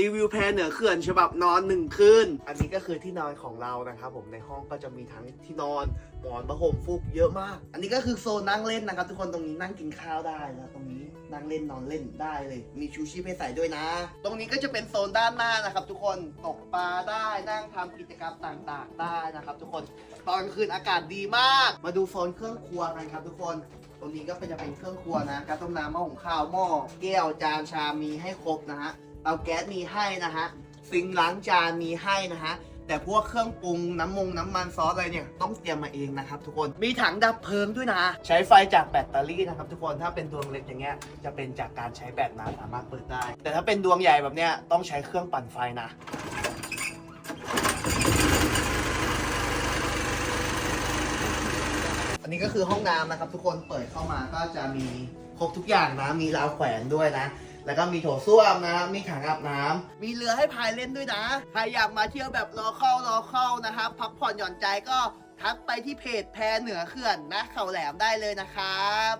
รีวิวแพรเหนือเขื่อนฉบับนอนหนึ่งคืน อันนี้ก็คือที่นอนของเรานะครับผมในห้องก็จะมีทั้งที่นอนหมอนผ้าห่มฟูกเยอะมาก อันนี้ก็คือโซนนั่งเล่นนะครับ ทุกคนตรงนี้นั่งกินข้าวได้นะตรงนี้นั่งเล่นนอนเล่นได้เลย มีชูชีพให้ใส่ด้วยนะ ตรงนี้ก็จะเป็นโซนด้านหน้านะครับ ทุกคนตกปลาได้นั่งทำกิจกรรมต่างๆ ได้นะครับ ทุกคนตอนคืนอากาศดีมาก มาดูโซนเครื่องครัวกันครับ ทุกคน ตรงนี้ก็เป็นจะเป็นเครื่องครัวนะการต้มน้ำหม้อหุงข้าวหม้อแก้วจานชามมีให้ครบนะฮะเตาแก๊สมีให้นะฮะซิงค์ล้างจานมีให้นะฮะแต่พวกเครื่องปรุงน้ำมงน้ำมันซอสอะไรเนี่ยต้องเตรียมมาเองนะครับทุกคนมีถังดับเพลิงด้วยนะ ใช้ไฟจากแบตเตอรี่นะครับทุกคนถ้าเป็นดวงเล็กอย่างเงี้ยจะเป็นจากการใช้แบตนะสามารถเปิดได้ แต่ถ้าเป็นดวงใหญ่แบบเนี้ยต้องใช้เครื่องปั่นไฟนะ นนี้ก็คือห้องน้ำนะครับ ทุกคนเปิดเข้ามาก็จะมีครบทุกอย่างนะ มีราวแขวนด้วยนะ แล้วก็มีโถส้วมนะ มีถังอาบน้ำมีเรือให้พายเล่นด้วยนะ ใครอยากมาเที่ยวแบบรอเข้ารอเข้านะครับ พักผ่อนหย่อนใจก็ทักไปที่เพจแพเหนือเขื่อนนะเขาแหลมได้เลยนะครับ